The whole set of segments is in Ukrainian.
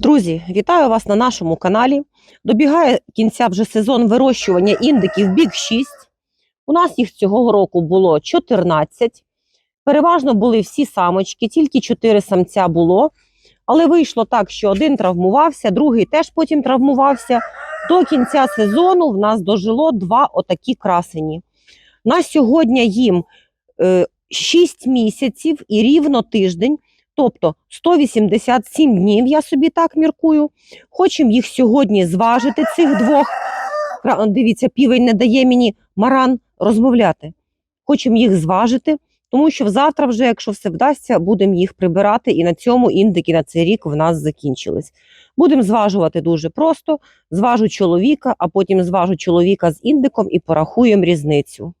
Друзі, вітаю вас на нашому каналі. Добігає кінця вже сезон вирощування індиків Big 6. У нас їх цього року було 14. Переважно були всі самочки, тільки 4 самця було. Але вийшло так, що один травмувався, другий теж потім травмувався. До кінця сезону в нас дожило два отакі красені. На сьогодні їм е, 6 місяців і рівно тиждень. Тобто 187 днів, я собі так міркую. Хочемо їх сьогодні зважити, цих двох. Дивіться, півень не дає мені маран розмовляти. Хочемо їх зважити, тому що завтра, вже, якщо все вдасться, будемо їх прибирати. І на цьому індики на цей рік в нас закінчились. Будемо зважувати дуже просто. Зважу чоловіка, а потім зважу чоловіка з індиком і порахуємо різницю.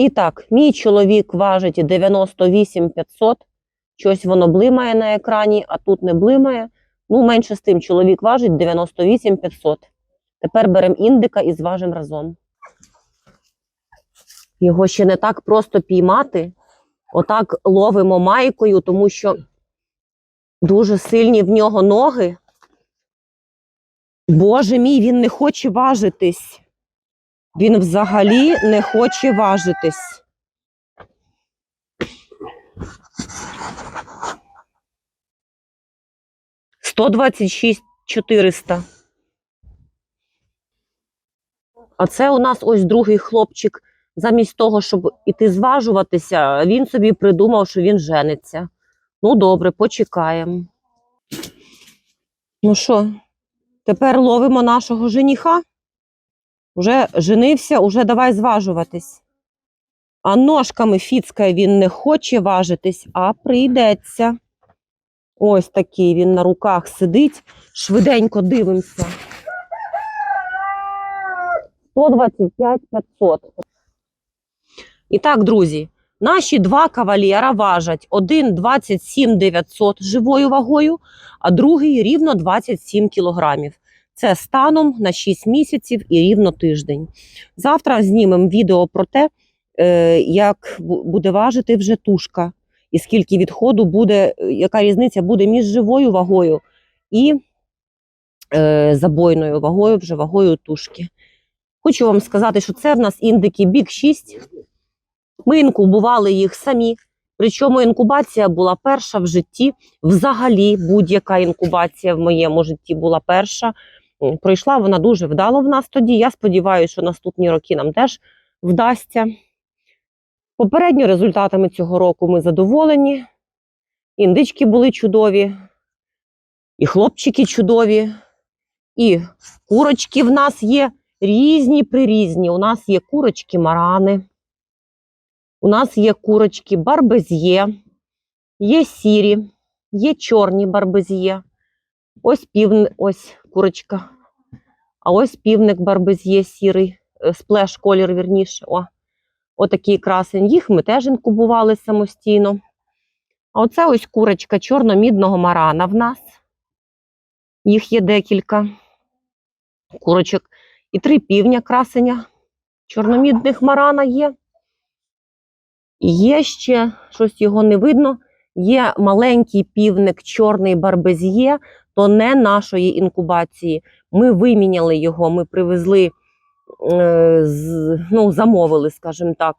І так, мій чоловік важить 98 500. Щось воно блимає на екрані, а тут не блимає. Ну, менше з тим, чоловік важить 98 500. Тепер беремо індика і зважимо разом. Його ще не так просто піймати. Отак ловимо майкою, тому що дуже сильні в нього ноги. Боже мій, він не хоче важитись. Він взагалі не хоче важитись. Сто двадцять шість чотириста. А це у нас ось другий хлопчик. Замість того, щоб іти зважуватися, він собі придумав, що він жениться. Ну, добре, почекаємо. Ну що, тепер ловимо нашого жениха? Уже женився, уже давай зважуватись. А ножками фіцкає він не хоче важитись, а прийдеться. Ось такий він на руках сидить. Швиденько дивимося. 125 500. І так, друзі, наші два кавалєра важать один 27 900 живою вагою, а другий рівно 27 кілограмів. Це станом на 6 місяців і рівно тиждень. Завтра знімемо відео про те, е, як буде важити вже тушка, і скільки відходу буде, е, яка різниця буде між живою вагою і е, забойною вагою, вже вагою тушки. Хочу вам сказати, що це в нас індики Big 6. Ми інкубували їх самі. Причому інкубація була перша в житті. Взагалі, будь-яка інкубація в моєму житті була перша. Пройшла вона дуже вдало в нас тоді. Я сподіваюся, що наступні роки нам теж вдасться. Попередньо результатами цього року ми задоволені. Індички були чудові, і хлопчики чудові, і курочки в нас є різні прирізні. У нас є курочки марани, у нас є курочки барбез'є, є сірі, є чорні барбез'є. Ось півн, ось курочка. А ось півник барбез'є сірий, е, сплеш колір, вірніше. О, отакий красень. Їх ми теж інкубували самостійно. А оце ось курочка чорно-мідного марана в нас. Їх є декілька курочок. І три півня красеня. Чорномідних марана є. І є ще, щось його не видно. Є маленький півник чорний барбез'є, то не нашої інкубації. Ми виміняли його, ми привезли, е, ну, замовили, скажімо так,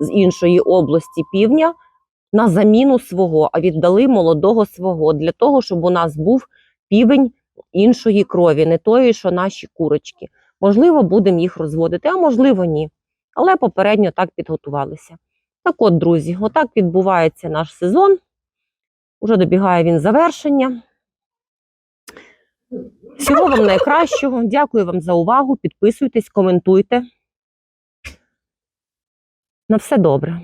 з іншої області півня на заміну свого, а віддали молодого свого для того, щоб у нас був півень іншої крові, не тої, що наші курочки. Можливо, будемо їх розводити, а можливо, ні. Але попередньо так підготувалися. Так от, друзі, отак відбувається наш сезон. Уже добігає він завершення. Всього вам найкращого. Дякую вам за увагу. Підписуйтесь, коментуйте. На все добре.